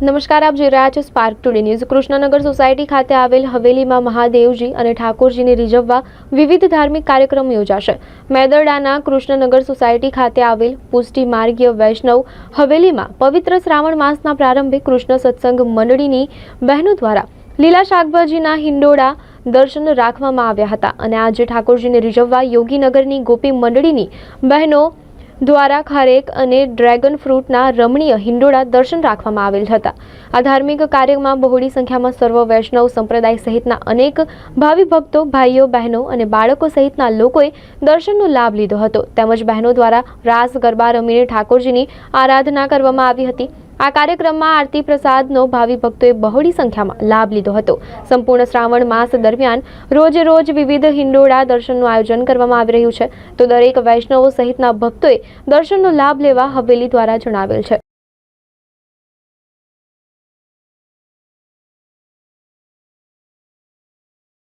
નમસ્કાર, આપ જોઈ રહ્યા છો Spark Today News Krishnanagar society ખાતે આવેલ હવેલીમાં મહાદેવજી અને ઠાકોરજીને રીઝવવા વિવિધ ધાર્મિક કાર્યક્રમ યોજાશે. મેદરડાના કૃષ્ણનગર સોસાયટી ખાતે આવેલ પુષ્ટિ માર્ગીય વૈષ્ણવ હવેલીમાં પવિત્ર શ્રાવણ માસના પ્રારંભે કૃષ્ણ સત્સંગ મંડળીની બહેનો દ્વારા લીલા શાકભાજીના હિંડોળા દર્શન રાખવામાં આવ્યા હતા અને આજે ઠાકોરજીને રીઝવવા યોગીનગરની ગોપી મંડળીની બહેનો દ્વારા ખારેક અને ડ્રેગન ફ્રૂટના રમણીય હિંડોળા દર્શન રાખવામાં આવેલ હતા. આ ધાર્મિક કાર્યમાં બહોળી સંખ્યામાં સર્વ વૈષ્ણવ સંપ્રદાય સહિતના અનેક ભાવિ ભક્તો, ભાઈઓ, બહેનો અને બાળકો સહિતના લોકોએ દર્શનનો લાભ લીધો હતો. તેમજ બહેનો દ્વારા રાસ ગરબા રમીને ઠાકોરજીની આરાધના કરવામાં આવી હતી. આ કાર્યક્રમમાં આરતી પ્રસાદનો ભાવિ ભક્તોએ બહોળી સંખ્યામાં લાભ લીધો હતો. સંપૂર્ણ શ્રાવણ માસ દરમિયાન રોજ રોજ વિવિધ હિંડોળા દર્શનનું આયોજન કરવામાં આવી રહ્યું છે. તો દરેક વૈષ્ણવો સહિતના ભક્તોએ દર્શનનો લાભ લેવા હવેલી દ્વારા જણાવેલ છે.